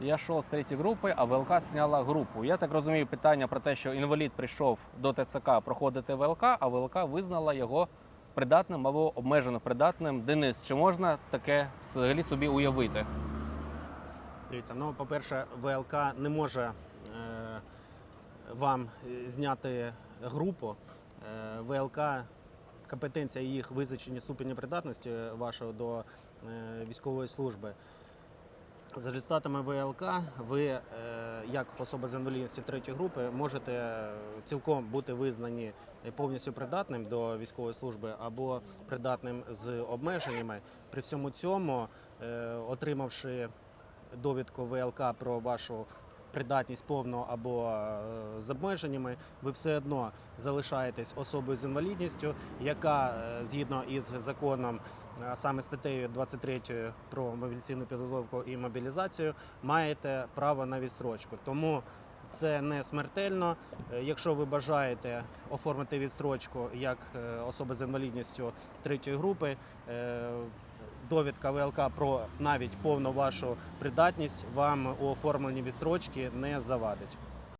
Я йшов з третьої групи, а ВЛК зняла групу. Я так розумію, питання про те, що інвалід прийшов до ТЦК проходити ВЛК, а ВЛК визнала його придатним або обмежено придатним. Денис, чи можна таке взагалі собі уявити? Дивіться, ну, по-перше, ВЛК не може е, вам зняти групу. Е, ВЛК, компетенція їх визначення ступеня придатності вашого до е, військової служби. За результатами ВЛК, ви, е, як особа з інвалідністю третьої групи, можете е, цілком бути визнані повністю придатним до військової служби або придатним з обмеженнями. При всьому цьому, е, отримавши довідку ВЛК про вашу придатність повну або е, з обмеженнями, ви все одно залишаєтесь особою з інвалідністю, яка е, згідно із законом, саме статтею 23 про мобілізаційну підготовку і мобілізацію, маєте право на відстрочку. Тому це не смертельно. Е, Якщо ви бажаєте оформити відстрочку як особа з інвалідністю третьої групи, довідка ВЛК про навіть повну вашу придатність вам у оформленні відстрочки не завадить.